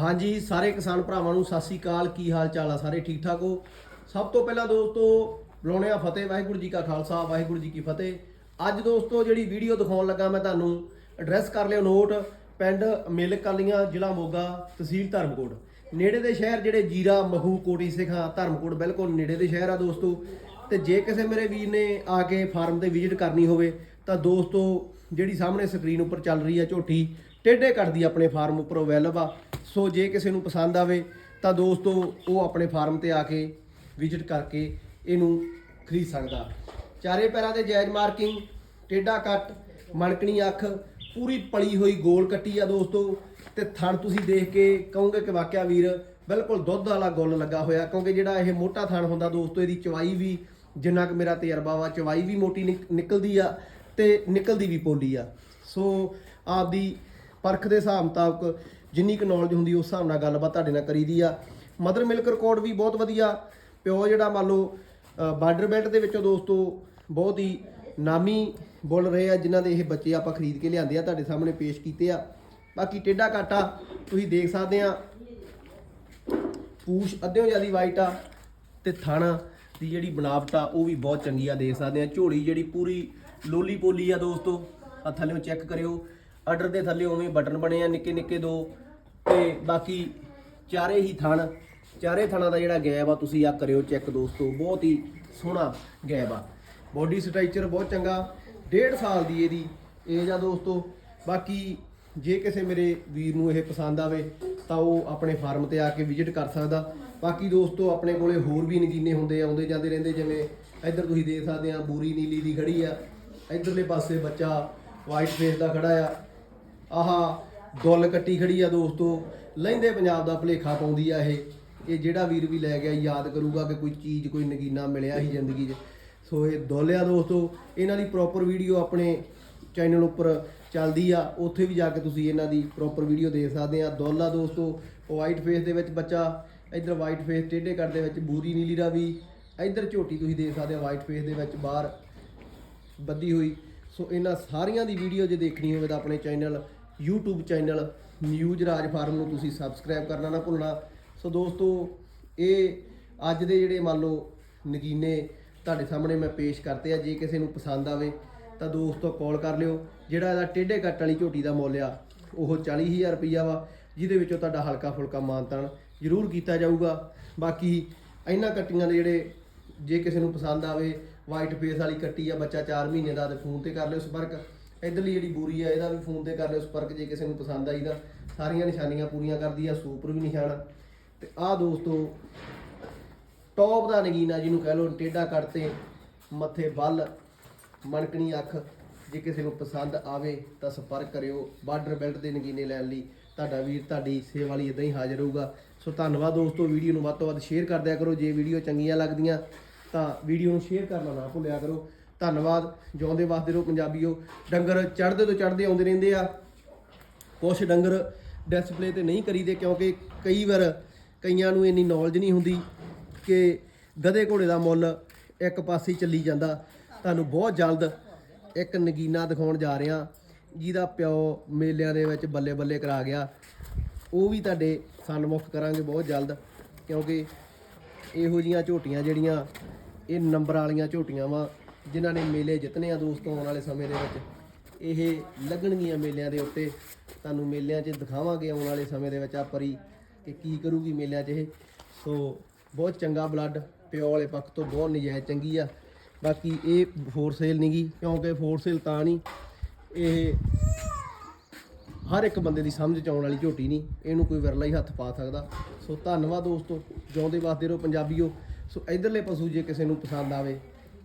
ਹਾਂਜੀ, ਸਾਰੇ ਕਿਸਾਨ ਭਰਾਵਾਂ ਨੂੰ ਸਤਿ ਸ੍ਰੀ ਅਕਾਲ। ਕੀ ਹਾਲ ਚਾਲ ਆ ਸਾਰੇ? ਠੀਕ ਠਾਕ ਹੋ? ਸਭ ਤੋਂ ਪਹਿਲਾਂ ਦੋਸਤੋ ਬੁਲਾਉਣੇ ਆ ਫਤਿਹ। ਵਾਹਿਗੁਰੂ ਜੀ ਕਾ ਖਾਲਸਾ, ਵਾਹਿਗੁਰੂ ਜੀ ਕੀ ਫਤਿਹ। ਅੱਜ ਦੋਸਤੋ, ਜਿਹੜੀ ਵੀਡੀਓ ਦਿਖਾਉਣ ਲੱਗਾ ਮੈਂ ਤੁਹਾਨੂੰ ਐਡਰੈਸ ਕਰ ਲਿਓ ਨੋਟ ਪਿੰਡ ਮਿਲ ਕਾਲੀਆਂ ਜ਼ਿਲ੍ਹਾ ਮੋਗਾ, ਤਹਿਸੀਲ ਧਰਮਕੋਟ। ਨੇੜੇ ਦੇ ਸ਼ਹਿਰ ਜਿਹੜੇ ਜੀਰਾ, ਮਹੂ, ਕੋਟੀ ਸਿਖਾ ਧਰਮਕੋਟ ਬਿਲਕੁਲ ਨੇੜੇ ਦੇ ਸ਼ਹਿਰ ਆ ਦੋਸਤੋ। ਤੇ ਜੇ ਕਿਸੇ ਮੇਰੇ ਵੀਰ ਨੇ ਆ ਕੇ ਫਾਰਮ ਤੇ ਵਿਜ਼ਿਟ ਕਰਨੀ ਹੋਵੇ, ਤਾਂ ਦੋਸਤੋ ਜਿਹੜੀ ਸਾਹਮਣੇ ਸਕਰੀਨ ਉੱਪਰ ਚੱਲ ਰਹੀ ਆ ਝੋਟੀ, ਟੇਢੇ ਕੱਟਦੀ ਆਪਣੇ ਫਾਰਮ ਉੱਪਰ ਅਵੇਲੇਬਲ ਆ। ਸੋ ਜੇ ਕਿਸੇ ਨੂੰ ਪਸੰਦ ਆਵੇ ਤਾਂ ਦੋਸਤੋ, ਉਹ ਆਪਣੇ ਫਾਰਮ ਤੇ ਆ ਕੇ ਵਿਜ਼ਿਟ ਕਰਕੇ ਇਹਨੂੰ ਖਰੀਦ ਸਕਦਾ। ਚਾਰੇ ਪੈਰਾਂ ਤੇ ਜਾਇਜ਼ ਮਾਰਕਿੰਗ, ਟੇਢਾ ਕੱਟ, ਮਣਕਣੀ ਅੱਖ, ਪੂਰੀ ਪਲੀ ਹੋਈ ਗੋਲ ਕੱਟੀ ਆ ਦੋਸਤੋ। ਤੇ ਥਣ ਤੁਸੀਂ ਦੇਖ ਕੇ ਕਹੋਗੇ ਕਿ ਵਾਕਿਆ ਵੀਰ, ਬਿਲਕੁਲ ਦੁੱਧ ਵਾਲਾ ਗੁੱਲ ਲੱਗਾ ਹੋਇਆ, ਕਿਉਂਕਿ ਜਿਹੜਾ ਇਹ ਮੋਟਾ ਥਣ ਹੁੰਦਾ ਦੋਸਤੋ, ਇਹਦੀ ਚਵਾਈ ਵੀ ਜਿੰਨਾ ਕਿ ਮੇਰਾ ਤਜਰਬਾ ਵਾ, ਚਵਾਈ ਵੀ ਮੋਟੀ ਨਿਕ- ਨਿਕਲਦੀ ਆ। ਤੇ ਨਿਕਲਦੀ ਵੀ ਪੋਲੀ ਆ। ਸੋ ਆਪਦੀ ਪਰਖ ਦੇ ਹਿਸਾਬ ਮੁਤਾਬਕ ਜਿੰਨੀ ਕੁ ਨੌਲੇਜ ਹੁੰਦੀ ਉਸ ਹਿਸਾਬ ਨਾਲ ਗੱਲਬਾਤ ਤੁਹਾਡੇ ਨਾਲ ਕਰੀਦੀ ਆ। ਮਦਰ ਮਿਲਕ ਰਿਕਾਰਡ ਵੀ ਬਹੁਤ ਵਧੀਆ। ਪਿਓ ਜਿਹੜਾ ਮੰਨ ਲਓ ਬਾਰਡਰ ਬੈਲਟ ਦੇ ਵਿੱਚੋਂ ਦੋਸਤੋ ਬਹੁਤ ਹੀ ਨਾਮੀ ਬੋਲ ਰਹੇ ਆ, ਜਿਨ੍ਹਾਂ ਦੇ ਇਹ ਬੱਚੇ ਆਪਾਂ ਖਰੀਦ ਕੇ ਲਿਆਂਦੇ ਆ, ਤੁਹਾਡੇ ਸਾਹਮਣੇ ਪੇਸ਼ ਕੀਤੇ ਆ। ਬਾਕੀ ਟੇਡਾ ਕਾਟਾ ਤੁਸੀਂ ਦੇਖ ਸਕਦੇ ਆ। ਪੂਛ ਅੱਧਿਓਂ ਜਿਆਦੀ ਵਾਈਟ ਆ ਤੇ ਥਾਣਾ ਦੀ ਜਿਹੜੀ ਬਣਾਵਟ ਆ, ਉਹ ਵੀ ਬਹੁਤ ਚੰਗੀ ਆ, ਦੇਖ ਸਕਦੇ ਆ। ਝੋਲੀ ਜਿਹੜੀ ਪੂਰੀ ਲੋਲੀ ਪੋਲੀ ਆ ਦੋਸਤੋ ਆ ਥੱਲੇੋਂ ਚੈੱਕ ਕਰਿਓ। ਆਰਡਰ ਦੇ ਥੱਲੇ ਉਵੇਂ ਬਟਨ ਬਣੇ ਆ, ਨਿੱਕੇ ਨਿੱਕੇ ਦੋ। ਤੇ ਬਾਕੀ ਚਾਰੇ ਹੀ ਥਣ, ਚਾਰੇ ਥਣਾ ਦਾ ਜਿਹੜਾ ਗੈਬ ਆ, ਤੁਸੀਂ ਆ ਕਰਿਓ ਚੈੱਕ ਦੋਸਤੋ। ਬਹੁਤ ਹੀ ਸੋਹਣਾ ਗੈਬ ਆ। ਬੋਡੀ ਸਟਰਕਚਰ ਬਹੁਤ ਚੰਗਾ, ਡੇਢ ਸਾਲ ਦੀ ਇਹਦੀ ਏਜ ਆ ਦੋਸਤੋ। ਬਾਕੀ ਜੇ ਕਿਸੇ ਮੇਰੇ ਵੀਰ ਨੂੰ ਇਹ ਪਸੰਦ ਆਵੇ, ਤਾਂ ਉਹ ਆਪਣੇ ਫਾਰਮ ਤੇ ਆ ਕੇ ਵਿਜ਼ਿਟ ਕਰ ਸਕਦਾ। ਬਾਕੀ ਦੋਸਤੋ, ਆਪਣੇ ਕੋਲੇ ਹੋਰ ਵੀ ਨਗੀਨੇ ਹੁੰਦੇ ਆਉਂਦੇ ਜਾਂਦੇ ਰਹਿੰਦੇ, ਜਿਵੇਂ ਇੱਧਰ ਤੁਸੀਂ ਦੇਖ ਸਕਦੇ ਆ, ਬੂਰੀ ਨੀਲੀ ਦੀ ਖੜੀ ਆ, ਇੱਧਰਲੇ ਪਾਸੇ ਬੱਚਾ ਵਾਈਟ ਫੇਸ ਦਾ ਖੜਾ ਆ। ਆਹ ਗੁੱਲ ਕੱਟੀ ਖੜੀ ਆ ਦੋਸਤੋ ਲਹਿੰਦੇ ਪੰਜਾਬ ਦਾ ਭਲੇਖਾ ਪਾਉਂਦੀ ਆ ਇਹ ਇਹ ਜਿਹੜਾ ਵੀਰ ਵੀ ਲੈ ਗਿਆ, ਯਾਦ ਕਰੂਗਾ ਕਿ ਕੋਈ ਚੀਜ਼, ਕੋਈ ਨਗੀਨਾ ਮਿਲਿਆ ਹੀ ਜ਼ਿੰਦਗੀ 'ਚ। ਸੋ ਇਹ ਦੋਲਿਆ ਦੋਸਤੋ, ਇਹਨਾਂ ਦੀ ਪ੍ਰੋਪਰ ਵੀਡੀਓ ਆਪਣੇ ਚੈਨਲ ਉੱਪਰ ਚੱਲਦੀ ਆ, ਉੱਥੇ ਵੀ ਜਾ ਕੇ ਤੁਸੀਂ ਇਹਨਾਂ ਦੀ ਪ੍ਰੋਪਰ ਵੀਡੀਓ ਦੇਖ ਸਕਦੇ ਆ। ਦੋਲਾ ਦੋਸਤੋ ਵਾਈਟ ਫੇਸ ਦੇ ਵਿੱਚ ਬੱਚਾ ਇੱਧਰ ਵਾਈਟ ਫੇਸ ਟੇਢੇ ਕੱਟ ਦੇ ਵਿੱਚ, ਬੂਰੀ ਨੀਲੀ ਦਾ ਵੀ। ਇੱਧਰ ਝੋਟੀ ਤੁਸੀਂ ਦੇਖ ਸਕਦੇ ਹੋ ਵਾਈਟ ਫੇਸ ਦੇ ਵਿੱਚ ਬਾਹਰ ਬੱਦੀ ਹੋਈ। ਸੋ ਇਹਨਾਂ ਸਾਰੀਆਂ ਦੀ ਵੀਡੀਓ ਜੇ ਦੇਖਣੀ ਹੋਵੇ ਤਾਂ ਆਪਣੇ channel, YouTube channel news Raj farm ਨੂੰ ਤੁਸੀਂ ਸਬਸਕ੍ਰਾਈਬ ਕਰਨਾ ਨਾ ਭੁੱਲਣਾ। ਸੋ ਦੋਸਤੋ, ਇਹ ਅੱਜ ਦੇ ਜਿਹੜੇ ਮੰਨ ਲਓ ਨਗੀਨੇ ਤੁਹਾਡੇ ਸਾਹਮਣੇ ਮੈਂ ਪੇਸ਼ ਕਰਤੇ ਆ, ਜੇ ਕਿਸੇ ਨੂੰ ਪਸੰਦ ਆਵੇ ਤਾਂ ਦੋਸਤੋ ਕਾਲ ਕਰ ਲਿਓ। ਜਿਹੜਾ ਇਹਦਾ ਟੇਢੇ ਕੱਟ ਵਾਲੀ ਝੋਟੀ ਦਾ ਮੁੱਲ ਆ, ਉਹ 40000 ਰੁਪਈਆ ਵਾ। ਜਿਹਦੇ ਵਿੱਚੋਂ ਤੁਹਾਡਾ ਹਲਕਾ ਫੁਲਕਾ ਮਾਨਤਾਨ ਜ਼ਰੂਰ ਕੀਤਾ ਜਾਊਗਾ। ਬਾਕੀ ਇਹਨਾਂ ਕੱਟੀਆਂ ਦੇ ਜਿਹੜੇ ਜੇ ਕਿਸੇ ਨੂੰ ਪਸੰਦ ਆਵੇ ਵਾਈਟ ਫੇਸ ਵਾਲੀ ਕੱਟੀ ਆ, ਬੱਚਾ 4 ਮਹੀਨੇ ਦਾ ਤੇ ਫੋਨ ਤੇ ਕਰ ਲਿਓ ਸੰਪਰਕ। ਇਧਰਲੀ ਜਿਹੜੀ ਬੂਰੀ ਆ, ਇਹਦਾ ਵੀ ਫੋਨ ਤੇ ਕਰ ਲਿਓ ਸੰਪਰਕ ਜੇ ਕਿਸੇ ਨੂੰ ਪਸੰਦ ਆਈ ਤਾਂ ਸਾਰੀਆਂ ਨਿਸ਼ਾਨੀਆਂ ਪੂਰੀਆਂ ਕਰਦੀ ਆ, ਸੂਪਰ ਵੀ ਨਿਸ਼ਾਨ। ਤੇ ਆਹ ਦੋਸਤੋ ਟੌਪ ਦਾ ਨਗੀਨਾ ਜਿਹਨੂੰ ਕਹਿ ਲਓ, ਟੇਢਾ ਕੱਟ ਤੇ ਮੱਥੇ ਬੱਲ ਮਣਕਣੀ ਅੱਖ। ਜੇ ਕਿਸੇ ਨੂੰ ਪਸੰਦ ਆਵੇ ਤਾਂ ਸੰਪਰਕ ਕਰਿਓ, ਬਾਰਡਰ ਬੈਲਟ ਦੇ ਨਗੀਨੇ ਲੈਣ ਲਈ। ਤੁਹਾਡਾ ਵੀਰ ਤੁਹਾਡੀ ਸੇਵਾ ਲਈ ਇਦਾਂ ਹੀ ਹਾਜ਼ਰ ਹੋਊਗਾ। ਸੋ ਧੰਨਵਾਦ ਦੋਸਤੋ, ਵੀਡੀਓ ਨੂੰ ਵੱਧ ਤੋਂ ਵੱਧ ਸ਼ੇਅਰ ਕਰ ਦਿਆ ਕਰੋ। ਜੇ ਵੀਡੀਓ ਚੰਗੀਆਂ ਲੱਗਦੀਆਂ ਤਾਂ ਵੀਡੀਓ ਨੂੰ ਸ਼ੇਅਰ ਕਰਨਾ ਨਾ ਭੁੱਲਿਆ ਕਰੋ। ਧੰਨਵਾਦ, ਜਿਉਂਦੇ ਵਾਸਦੇ ਰਹੋ ਪੰਜਾਬੀਓ। ਡੰਗਰ ਚੜ੍ਹਦੇ ਤੋਂ ਚੜ੍ਹਦੇ ਆਉਂਦੇ ਰਹਿੰਦੇ ਆ। ਕੁਛ ਡੰਗਰ ਡਿਸਪਲੇ ਤੇ ਨਹੀਂ ਕਰੀਦੇ ਕਿਉਂਕਿ ਕਈ ਵਾਰ ਕਈਆਂ ਨੂੰ ਇੰਨੀ ਨੌਲੇਜ ਨਹੀਂ ਹੁੰਦੀ ਕਿ ਗਧੇ ਘੋੜੇ ਦਾ ਮੁੱਲ ਇੱਕ ਪਾਸੇ ਚੱਲੀ ਜਾਂਦਾ। ਤੁਹਾਨੂੰ ਬਹੁਤ ਜਲਦ ਇੱਕ ਨਗੀਨਾ ਦਿਖਾਉਣ ਜਾ ਰਿਹਾ, ਜਿਹਦਾ ਪਿਓ ਮੇਲਿਆਂ ਦੇ ਵਿੱਚ ਬੱਲੇ ਬੱਲੇ ਕਰਾ ਗਿਆ। ਉਹ ਵੀ ਤੁਹਾਡੇ ਸਨਮੁਖ ਕਰਾਂਗੇ ਬਹੁਤ ਜਲਦ, ਕਿਉਂਕਿ ਇਹੋ ਜੀਆਂ ਝੋਟੀਆਂ ਜਿਹੜੀਆਂ, ਇਹ ਨੰਬਰ ਵਾਲੀਆਂ ਝੋਟੀਆਂ ਵਾ, ਜਿਨ੍ਹਾਂ ਨੇ ਮੇਲੇ ਜਿੱਤਨੇ ਆ ਦੋਸਤੋ ਆਉਣ ਵਾਲੇ ਸਮੇਂ ਦੇ ਵਿੱਚ। ਇਹ ਲੱਗਣਗੀਆਂ ਮੇਲਿਆਂ ਦੇ ਉੱਤੇ, ਤੁਹਾਨੂੰ ਮੇਲਿਆਂ 'ਚ ਦਿਖਾਵਾਂਗੇ ਆਉਣ ਵਾਲੇ ਸਮੇਂ ਦੇ ਵਿੱਚ ਆ ਪਰੀ ਕਿ ਕੀ ਕਰੂਗੀ ਮੇਲਿਆਂ 'ਚ ਇਹ। ਸੋ ਬਹੁਤ ਚੰਗਾ ਬਲੱਡ ਪਿਓ ਵਾਲੇ ਪੱਖ ਤੋਂ ਬਹੁਤ ਨਜਾਇਜ਼ ਚੰਗੀ ਆ। ਬਾਕੀ ਇਹ ਫੋਰ ਸੇਲ ਨਹੀਂਗੀ ਕਿਉਂਕਿ ਫੋਰ ਸੇਲ ਤਾਂ ਨਹੀਂ ਇਹ ਹਰ ਇੱਕ ਬੰਦੇ ਦੀ ਸਮਝ ਚ ਆਉਣ ਵਾਲੀ ਝੋਟੀ ਨਹੀਂ ਇਹਨੂੰ ਕੋਈ ਵਿਰਲਾ ਹੀ ਹੱਥ ਪਾ ਸਕਦਾ। ਸੋ ਧੰਨਵਾਦ ਦੋਸਤੋ, ਜਿਉਂਦੇ ਵਾਸਦੇ ਰਹੋ ਪੰਜਾਬੀਓ। ਸੋ ਇਧਰਲੇ ਪਸ਼ੂ ਜੇ ਕਿਸੇ ਨੂੰ ਪਸੰਦ ਆਵੇ,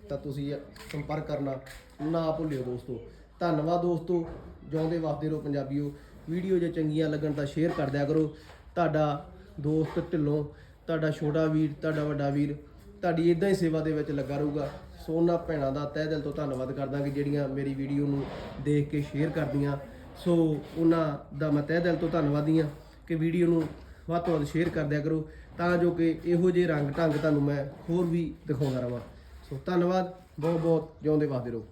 ਤਾਂ ਤੁਸੀਂ ਸੰਪਰਕ ਕਰਨਾ ਨਾ ਭੁੱਲਿਓ ਦੋਸਤੋ। ਧੰਨਵਾਦ ਦੋਸਤੋ, ਜਿਉਂਦੇ ਵਾਸਦੇ ਰਹੋ ਪੰਜਾਬੀਓ। ਵੀਡੀਓ ਜੇ ਚੰਗੀਆਂ ਲੱਗਣ ਤਾਂ ਸ਼ੇਅਰ ਕਰ ਦਿਆ ਕਰੋ। ਤੁਹਾਡਾ ਦੋਸਤ ਢਿੱਲੋਂ, ਤੁਹਾਡਾ ਛੋਟਾ ਵੀਰ, ਤੁਹਾਡਾ ਵੱਡਾ ਵੀਰ, ਤੁਹਾਡੀ ਇਦਾਂ ਹੀ ਸੇਵਾ ਦੇ ਵਿੱਚ ਲੱਗਾ ਰਹੂਗਾ। ਸੋ ਉਹਨਾਂ ਭੈਣਾਂ ਦਾ ਤਹਿ ਦਿਲ ਤੋਂ ਧੰਨਵਾਦ ਕਰਦਾ ਕਿ ਜਿਹੜੀਆਂ ਮੇਰੀ ਵੀਡੀਓ ਨੂੰ ਦੇਖ ਕੇ ਸ਼ੇਅਰ ਕਰਦੀਆਂ। ਸੋ ਉਹਨਾਂ ਦਾ ਮੈਂ ਤਹਿ ਦਿਲ ਤੋਂ ਧੰਨਵਾਦੀ ਹਾਂ ਕਿ ਵੀਡੀਓ ਨੂੰ ਵੱਧ ਤੋਂ ਵੱਧ ਸ਼ੇਅਰ ਕਰਦਿਆ ਕਰੋ, ਤਾਂ ਜੋ ਕਿ ਇਹੋ ਜਿਹੇ ਰੰਗ ਢੰਗ ਤੁਹਾਨੂੰ ਮੈਂ ਹੋਰ ਵੀ ਦਿਖਾਉਂਦਾ ਰਵਾਂ। ਸੋ ਧੰਨਵਾਦ ਬਹੁਤ ਬਹੁਤ ਜਿਉਂਦੇ ਵਾਸਦੇ ਰਹੋ।